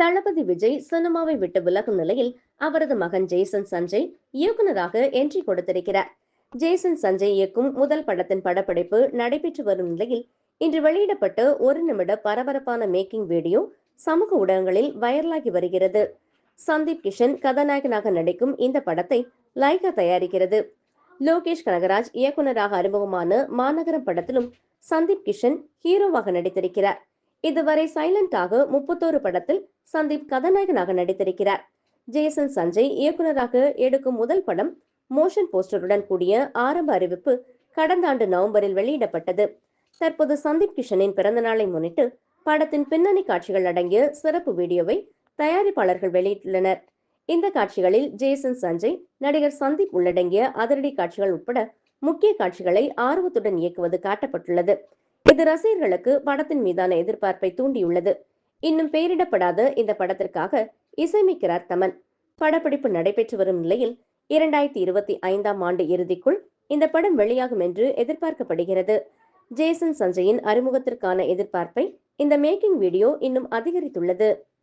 தளபதி விஜய் சினிமாவை விட்டு விலகும் நிலையில் அவரது மகன் ஜேசன் சஞ்சய் இயக்குனராக என்ட்ரி கொடுத்திருக்கிறார். ஜேசன் சஞ்சய் இயக்கும் முதல் படத்தின் படப்பிடிப்பு நடைபெற்று வரும் நிலையில் இன்று வெளியிடப்பட்ட ஒரு நிமிட பரபரப்பான மேக்கிங் வீடியோ சமூக ஊடகங்களில் வைரலாகி வருகிறது. சந்தீப் கிஷன் கதாநாயகனாக நடிக்கும் இந்த படத்தை லைகா தயாரிக்கிறது. லோகேஷ் கனகராஜ் இயக்குனராக அறிமுகமான மாநகரம் படத்திலும் சந்தீப் கிஷன் ஹீரோவாக நடித்திருக்கிறார். இதுவரை சைலண்டாக முப்பத்தோரு படத்தில் சந்தீப் கதாநாயகனாக நடித்திருக்கிறார். ஜேசன் சஞ்சய் இயக்குனராக எடுக்கும் முதல் படம் மோஷன் போஸ்டருடன் கூடிய ஆரம்ப அறிவிப்பு கடந்த ஆண்டு நவம்பரில் வெளியிடப்பட்டது. தற்போது சந்தீப் கிஷனின் பிறந்த நாளை முன்னிட்டு படத்தின் பின்னணி காட்சிகள் அடங்கிய சிறப்பு வீடியோவை தயாரிப்பாளர்கள் வெளியிட்டுள்ளனர். இந்த காட்சிகளில் ஜேசன் சஞ்சய் நடிகர் சந்தீப் உள்ளடங்கிய அதிரடி காட்சிகள் உட்பட முக்கிய காட்சிகளை ஆர்வத்துடன் இயக்குவது காட்டப்பட்டுள்ளது. இது ரசிகர்களுக்கு படத்தின் மீதான எதிர்பார்ப்பை தூண்டியுள்ளது. இன்னும் பெயரிடப்படாத இந்த படத்திற்காக இசையமைக்கிறார் தமன். படப்பிடிப்பு நடைபெற்று வரும் நிலையில் இரண்டாயிரத்தி இருபத்தி ஐந்தாம் ஆண்டு இறுதிக்குள் இந்த படம் வெளியாகும் என்று எதிர்பார்க்கப்படுகிறது. ஜேசன் சஞ்சயின் அறிமுகத்திற்கான எதிர்பார்ப்பை இந்த மேக்கிங் வீடியோ இன்னும் அதிகரித்துள்ளது.